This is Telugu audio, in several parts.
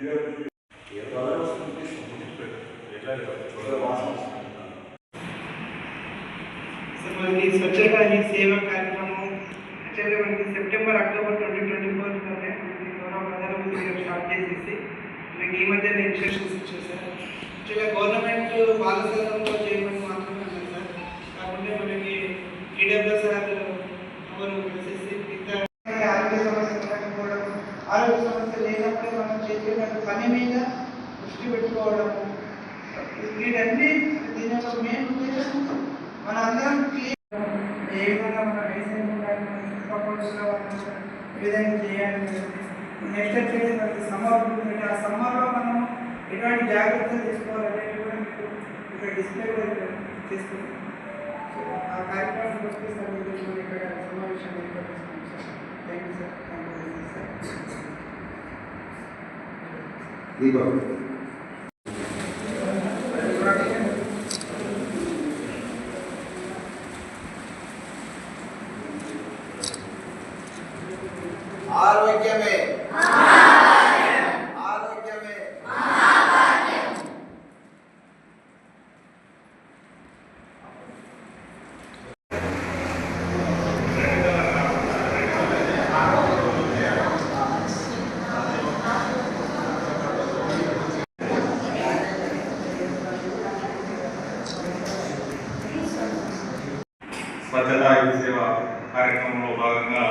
సో మనకి స్వచ్ఛత సేవ కార్యక్రమం యాక్చువల్గా మనకి సెప్టెంబర్ అక్టోబర్ ట్వంటీ ట్వంటీ ఫోర్లోనే మనకి గౌరవ ప్రధానమంత్రి గారు స్టార్ట్ చేసేసి మనకి ఈ మధ్యనే ఇన్స్ట్రక్షన్స్ ఇచ్చేసారు యాక్చువల్గా గవర్నమెంట్ బాలసంలో చేయమని మాత్రమే అన్నారు సార్ కాకుంటే మనకి ఈడబ్ల్యూఎస్ సార్ ఎవరు వచ్చేసి మిగతా ఆరోగ్య సమస్యలు లేకపోవడం ఆరోగ్య సమస్య లేనప్పుడే మనం చేసేటువంటి పని మీద దృష్టి పెట్టుకోవడము వీటన్ని దీని యొక్క మెయిన్ ఉద్దేశం మన అందరం క్లీన్ ఏ విధంగా మన రీసెంట్ ఉండాలి మన చుట్టుపక్కల ఏ విధంగా చేయాలి నెక్స్ట్ వచ్చేసి మనకి సమ్మర్ ఉంటుంది. ఆ సమ్మర్లో మనం ఎటువంటి జాగ్రత్తలు తీసుకోవాలనేది కూడా మీకు ఇక్కడ డిస్ప్లే కూడా ఇక్కడ చేసుకుంటాం సో ఆ కార్యక్రమం వస్తే సార్ ఇక్కడ సమావేశం ఏర్పాటు చేసుకున్నాం sir thank you sir thank you sir Deepavali ఆరోగ్యమే ఆరోగ్యమే స్వచ్ఛతా హీ సేవ కార్యక్రమంలో భాగంగా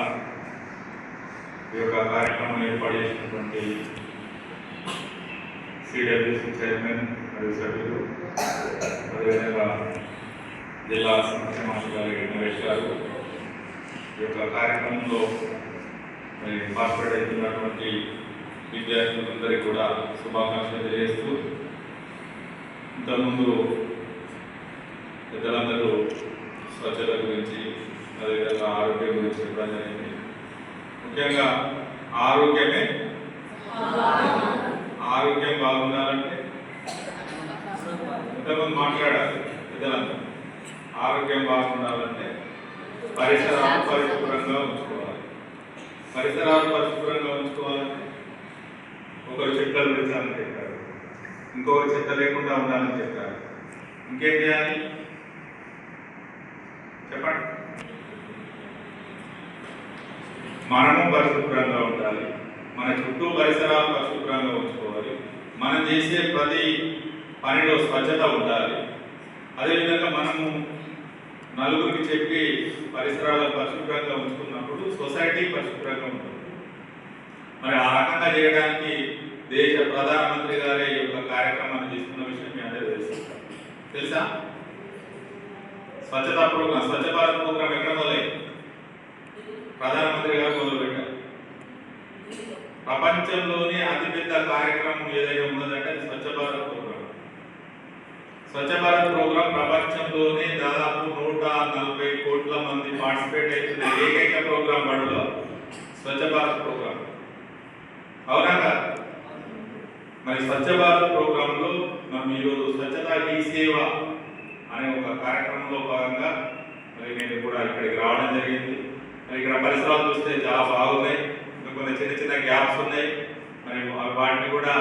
ఈ యొక్క కార్యక్రమం ఏర్పాటు చేసినటువంటి సిడబ్ల్యూసి చైర్మన్ మరియు సభ్యులు అదేవిధంగా జిల్లా సంస్థ మాస్టర్ గారి నరేష్ గారు. ఈ యొక్క కార్యక్రమంలో మరి పార్టిసిపేట్ అవుతున్నటువంటి విద్యార్థులందరికీ కూడా శుభాకాంక్షలు తెలియజేస్తూ ఇంతకుముందు పెద్దలందరూ స్వచ్ఛత గురించి అదేవిధంగా ఆరోగ్యం గురించి చెప్పడం జరిగింది. ముఖ్యంగా ఆరోగ్యమే. ఆరోగ్యం బాగుండాలంటే ఇంతకుముందు మాట్లాడాలి పెద్దలంతా ఆరోగ్యం బాగుండాలంటే పరిసరాలు పరిశుభ్రంగా ఉంచుకోవాలి. పరిసరాలు పరిశుభ్రంగా ఉంచుకోవాలంటే ఒకరు చెట్లను పెంచాలని చెప్పారు. ఇంకొకరు చెత్త లేకుండా ఉండాలని చెప్పారు. ఇంకేం చేయాలి చెప్పండి. మనము పరిశుభ్రంగా ఉండాలి. మన చుట్టూ పరిసరాలు పరిశుభ్రంగా ఉంచుకోవాలి. మనం చేసే ప్రతి పనిలో స్వచ్ఛత ఉండాలి. అదేవిధంగా మనము నలుగురికి చెప్పి పరిసరాలను పరిశుభ్రంగా ఉంచుకున్నప్పుడు సొసైటీ పరిశుభ్రంగా ఉంటుంది. మరి ఆ రకంగా చేయడానికి దేశ ప్రధానమంత్రి గారే యొక్క కార్యక్రమాన్ని తీసుకున్న విషయం మీ అందరూ తెలుసు. తెలుసా? స్వచ్ఛతా ప్రోగ్రామ్ స్వచ్ఛ భారత్ ప్రోగ్రామ్ ఎక్కడ మొదలైంది? ప్రధానమంత్రి గారు మొదలుపెట్టారు. ప్రపంచంలోనే అతిపెద్ద కార్యక్రమం ఏదైనా ఉన్నదంటే అది స్వచ్ఛ భారత్ ప్రోగ్రాం. స్వచ్ఛ భారత్ ప్రోగ్రాం ప్రపంచంలోనే దాదాపు నూట నలభై కోట్ల మంది పార్టిసిపేట్ అవుతున్న ఏకైక ప్రోగ్రాం బడిలో స్వచ్ఛ భారత్ ప్రోగ్రాం. అవునా మరి స్వచ్ఛ భారత్ ప్రోగ్రాంలో మనం ఈరోజు స్వచ్ఛతా ఈ సేవ అనే ఒక కార్యక్రమంలో భాగంగా మరి నేను కూడా ఇక్కడికి రావడం జరిగింది. ఇక్కడ పరిసరాలు చూస్తే చాలా బాగున్నాయి. ఇంకా కొన్ని చిన్న చిన్న గ్యాప్స్ ఉన్నాయి. మరి వాటిని కూడా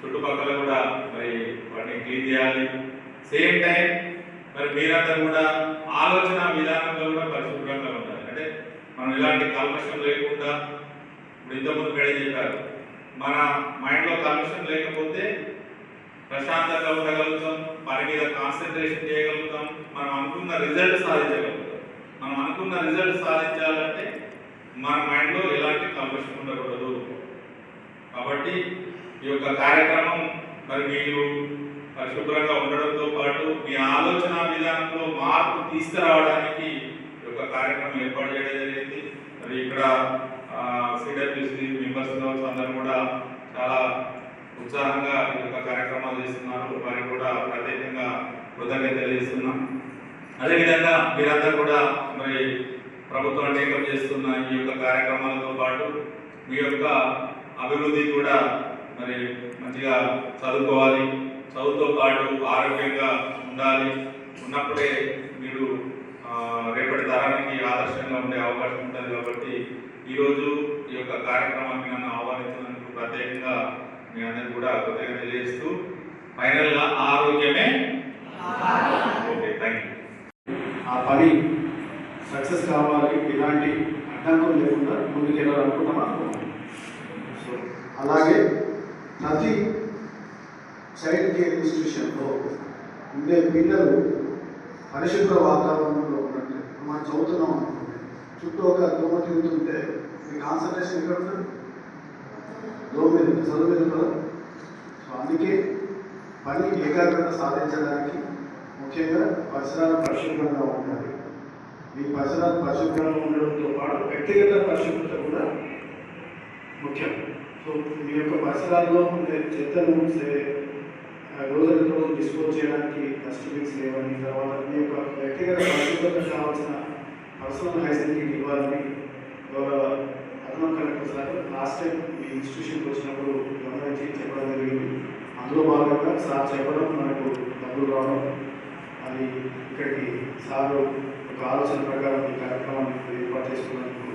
చుట్టుపక్కల కూడా మరి వాటిని క్లీన్ చేయాలి. సేమ్ టైం మరి మీరందరూ కూడా ఆలోచన విధానంలో కూడా పరిశుభ్రంగా ఉండాలి. అంటే మనం ఇలాంటి కల్మషం లేకుండా ఇప్పుడు ఇంతకుముందు మేడం చెప్పారు. మన మైండ్లో కల్మషం లేకపోతే ప్రశాంతంగా ఉండగలుగుతాం పని మీద కాన్సన్ట్రేషన్ చేయగలుగుతాం మనం అనుకున్న రిజల్ట్ సాధించగలుగుతాం. మనం అనుకున్న రిజల్ట్ సాధించాలంటే మన మైండ్లో ఎలాంటి కల్మషం ఉండకూడదు. కాబట్టి ఈ యొక్క కార్యక్రమం మరి మీరు పరిశుభ్రంగా ఉండడంతో పాటు మీ ఆలోచన విధానంలో మార్పు తీసుకురావడానికి ఈ యొక్క కార్యక్రమం ఏర్పాటు చేయడం జరిగింది. మరి ఇక్కడ సిడబ్ల్యూసి మెంబర్స్ అందరూ కూడా చాలా ఉత్సాహంగా ఈ యొక్క కార్యక్రమాలు చేస్తున్నారు. వారికి కూడా ప్రత్యేకంగా కృతజ్ఞత తెలియజేస్తున్నాం అదేవిధంగా మీరందరూ కూడా మరి ప్రభుత్వం టేకప్ చేస్తున్న ఈ యొక్క కార్యక్రమాలతో పాటు మీ యొక్క అభివృద్ధి కూడా మరి మంచిగా చదువుకోవాలి. చదువుతో పాటు ఆరోగ్యంగా ఉండాలి. ఉన్నప్పుడే మీరు రేపటి తరానికి ఆదర్శంగా ఉండే అవకాశం ఉంటుంది కాబట్టి ఈరోజు ఈ యొక్క కార్యక్రమానికి నన్ను ఆహ్వానించినందుకు ప్రత్యేకంగా మీ అందరికి కూడా కొత్తగా తెలియజేస్తూ ఫైనల్గా ఆరోగ్యమే ఓకే థ్యాంక్ యూ ఆ పని సక్సెస్ కావాలి ఇలాంటి అడ్డంకులు లేకుండా ముందుకెళ్ళాలనుకుంటామా సో అలాగే ప్రతి చైల్డ్ కేర్ ఇన్స్టిట్యూషన్లో ఉండే పిల్లలు పరిశుభ్ర వాతావరణంలో ఉన్నట్టు మనం చదువుతున్నాం అనుకోండి చుట్టూ ఒక దోమ తిరుగుతుంటే మీ కాన్సన్ట్రేషన్ ఎక్కడ ఉంటుంది? దోమ మీద చదువు మీద కదా. సో అందుకే పని ఏకాగ్రత సాధించడానికి ముఖ్యంగా పరిసరాలు పరిశుభ్రంగా ఉండాలి. ఈ పరిసరాలు పరిశుభ్రంగా ఉండడంతో పాటు వ్యక్తిగత పరిశుభ్రత కూడా ముఖ్యం. సో మీ యొక్క పరిసరాల్లో ఉండే చెత్తను సే- రోజుల రోజు డిస్పోజ్ చేయడానికి డస్ట్బిన్స్ లేవని తర్వాత మీ యొక్క వ్యక్తిగత పరిశుభ్రత కావాల్సిన పర్సనల్ హైజీనిక్ ఇవ్వాలని గౌరవ కలెక్టర్ సార్ లాస్ట్ టైం మీ ఇన్స్టిట్యూషన్కి వచ్చినప్పుడు గమనించి చెప్పడం జరిగింది. అందులో భాగంగా సార్ చెప్పడం మనకు డబ్బులు రావడం అది ఇక్కడికి సార్ ఒక ఆలోచన ప్రకారం ఈ కార్యక్రమాన్ని ఏర్పాటు చేసుకున్నాను